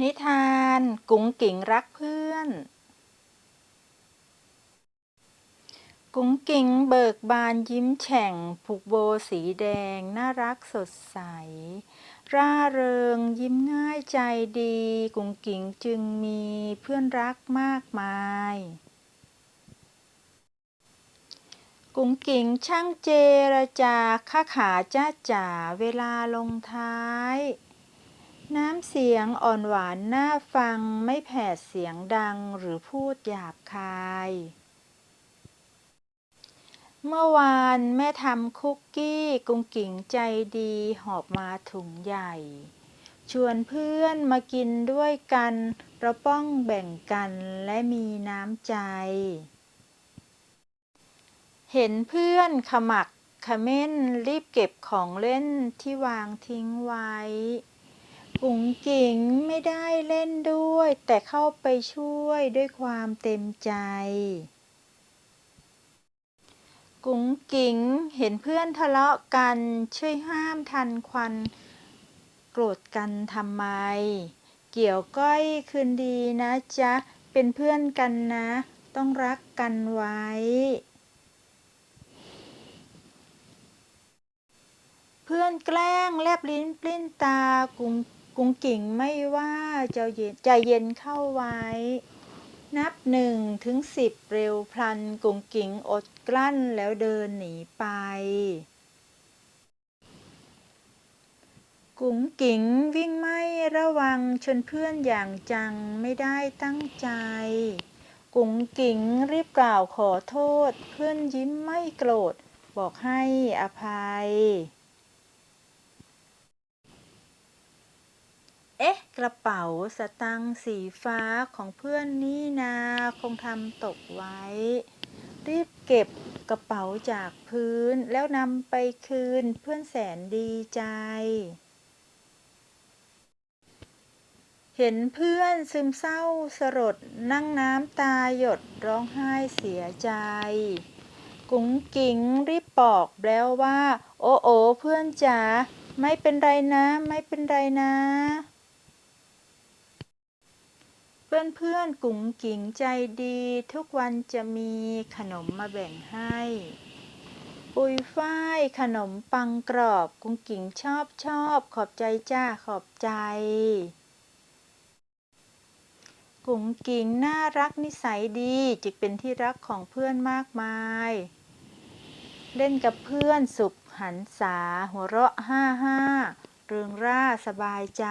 นิทาน กุ๋งกิ่งรักเพื่อน กุ๋งกิ่งเบิกบานยิ้มแฉ่ง ผูกโบสีแดง น่ารักสดใส ร่าเริงยิ้มง่ายใจดี กุ๋งกิ่งจึงมีเพื่อนรักมากมาย กุ๋งกิ่งช่างเจรจาค้าขาจ้าจ๋าเวลาลงท้าย น้ำเสียงอ่อนหวานน่าฟังไม่แผดเสียงดังหรือพูดหยาบคาย เมื่อวานแม่ทำคุกกี้กุงกิ่งใจดีหอบมาถุงใหญ่ ชวนเพื่อนมากินด้วยกันเราป้องแบ่งกันและมีน้ำใจ เห็นเพื่อนขมักขม้นรีบเก็บของเล่นที่วางทิ้งไว้ กุ๋งกิ่งไม่ได้เล่นด้วย แต่เข้าไปช่วยด้วยความเต็มใจ กุ๋งกิ่งเห็นเพื่อนทะเลาะกัน ช่วยห้ามทันควันโกรธกันทำไม เกี่ยวก้อยคืนดีนะจ๊ะ เป็นเพื่อนกันนะ ต้องรักกันไว้ เพื่อนแกล้งแลบลิ้นปลิ้นตากุง กุ้งกิ่งไม่ว่าจ้าเย็นใจเย็นเข้าไว้ นับหนึ่งถึงสิบเร็วพลันกุ้งกิ่งอดกลั้นแล้วเดินหนีไป กุ๋งกิ่งวิ่งไม่ระวังชนเพื่อนอย่างจังไม่ได้ตั้งใจ กุ๋งกิ่งรีบกล่าวขอโทษ เพื่อนยิ้มไม่โกรธ บอกให้อภัย เอ๊ะ กระเป๋าสตังค์สีฟ้าของเพื่อนนี่นาคงทำตกไว้ รีบเก็บกระเป๋าจากพื้นแล้วนำไปคืนเพื่อนแสนดีใจ เห็นเพื่อนซึมเศร้าสลดนั่งน้ำตาหยดร้องไห้เสียใจ กุ๋งกิ่งรีบบอกแล้วว่า โอ้โอเพื่อนจ๋าไม่เป็นไรนะ ไม่เป็นไรนะ เพื่อนๆ กุ๋งกิ่งใจดี ทุกวันจะมีขนมมาแบ่งให้ ปุยฝ้ายขนมปังกรอบ กุ๋งกิ่งชอบชอบ ขอบใจจ้าขอบใจ กุ๋งกิ่งน่ารักนิสัยดีจึงเป็นที่รักของเพื่อนมากมาย เล่นกับเพื่อนสุขหันษาหัวเราะห้าห้าเริงร่าสบายใจ